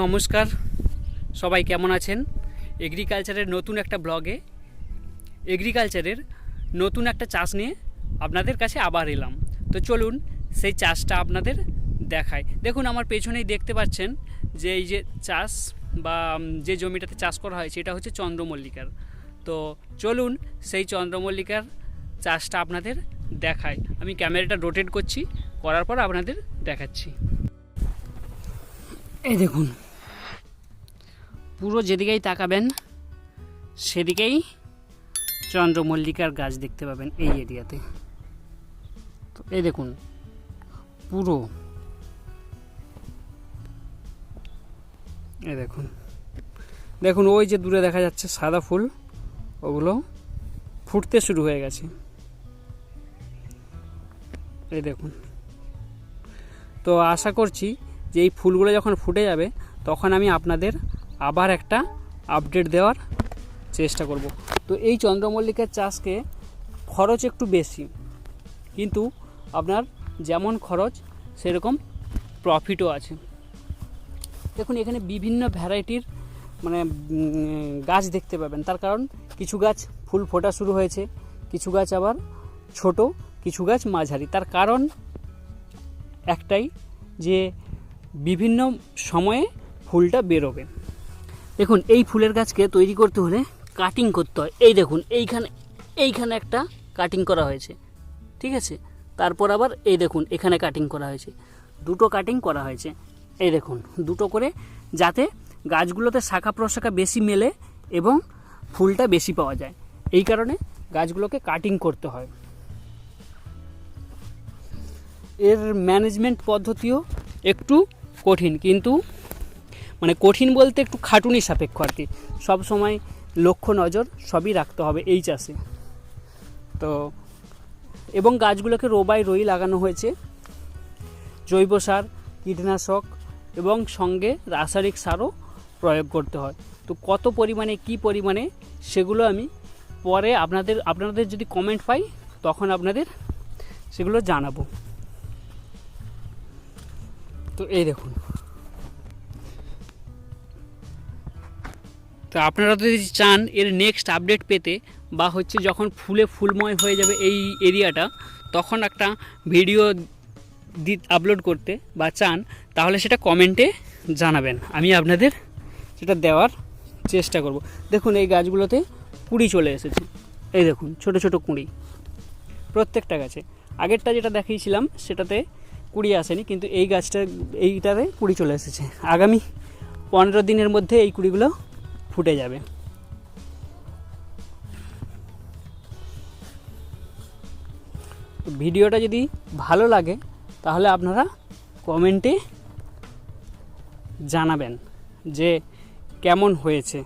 নমস্কার। সবাই কেমন আছেন? এগ্রিকালচারের নতুন একটা ব্লগে, এগ্রিকালচারের নতুন একটা চাষ নিয়ে আপনাদের কাছে আবার এলাম। তো চলুন, সেই চাষটা আপনাদের দেখায় দেখুন, আমার পেছনেই দেখতে পাচ্ছেন যে এই যে চাষ বা যে জমিটাতে চাষ করা হয়, সেটা হচ্ছে চন্দ্রমল্লিকার। তো চলুন, সেই চন্দ্রমল্লিকার চাষটা আপনাদের দেখায় আমি ক্যামেরাটা রোটেট করছি, করার পর আপনাদের দেখাচ্ছি। এই দেখুন। পুরো যেদিকেই তাকাবেন, সেদিকেই চন্দ্রমল্লিকার গাছ দেখতে পাবেন এই এরিয়াতে। তো এই দেখুন, পুরো। এই দেখুন। দেখুন, ওই যে দূরে দেখা যাচ্ছে সাদা ফুল, ওগুলো ফুটতে শুরু হয়ে গেছে। এই দেখুন। তো আশা করছি যে এই ফুলগুলো যখন ফুটে যাবে, তখন আমি আপনাদের আবার একটা আপডেট দেওয়ার চেষ্টা করব। তো এই চন্দ্রমল্লিকার চাষকে খরচ একটু বেশি, কিন্তু আপনার যেমন খরচ, সেরকম প্রফিটও আছে। দেখুন, এখানে বিভিন্ন ভ্যারাইটির মানে গাছ দেখতে পাবেন। তার কারণ, কিছু গাছ ফুল ফোটা শুরু হয়েছে, কিছু গাছ আবার ছোট, কিছু গাছ মাঝারি। তার কারণ একটাই যে বিভিন্ন সময়ে ফুলটা বেরোবে। দেখুন, এই ফুলের গাছকে তৈরি করতে হলে কাটিং করতে হয়। এই দেখুন, এইখানে এইখানে একটা কাটিং করা হয়েছে। ঠিক আছে? তারপর আবার এই দেখুন, এখানে কাটিং করা হয়েছে। দুটো কাটিং করা হয়েছে। এই দেখুন, দুটো করে যাতে গাছগুলোতে শাখা প্রশাখা বেশি মেলে এবং ফুলটা বেশি পাওয়া যায়। এই কারণে গাছগুলোকে কাটিং করতে হয়। এর ম্যানেজমেন্ট পদ্ধতিও একটু কঠিন, কিন্তু মানে কঠিন বলতে একটু খাটুনি সাপেক্ষ আর কি। সব সময় লক্ষ্য, নজর সবই রাখতে হবে এই চাষে। তো এবং গাছগুলোকে রোবাই, রই লাগানো হয়েছে। জৈব সার, কীটনাশক এবং সঙ্গে রাসায়নিক সারও প্রয়োগ করতে হয়। তো কত পরিমাণে, কি পরিমাণে, সেগুলো আমি পরে আপনাদের আপনাদের যদি কমেন্ট পাই, তখন আপনাদের সেগুলো জানাব। তো এই দেখুন। তো আপনারা যদি চান এর নেক্সট আপডেট পেতে বা হচ্ছে যখন ফুলে ফুলময় হয়ে যাবে এই এরিয়াটা, তখন একটা ভিডিও দি আপলোড করতে বা চান, তাহলে সেটা কমেন্টে জানাবেন। আমি আপনাদের সেটা দেওয়ার চেষ্টা করব। দেখুন এই গাছগুলোতে কুড়ি চলে এসেছে। এই দেখুন, ছোট ছোট কুঁড়ি। প্রত্যেকটা গাছে। আগেরটা যেটা দেখিয়েছিলাম, সেটাতে কুড়ি আসেনি, কিন্তু এই গাছটা এইটাতে কুড়ি চলে এসেছে। আগামী পনেরো দিনের মধ্যে এই কুড়িগুলো ফুটে যাবে। ভিডিওটা যদি ভালো লাগে, তাহলে আপনারা কমেন্টে জানাবেন যে কেমন হয়েছে।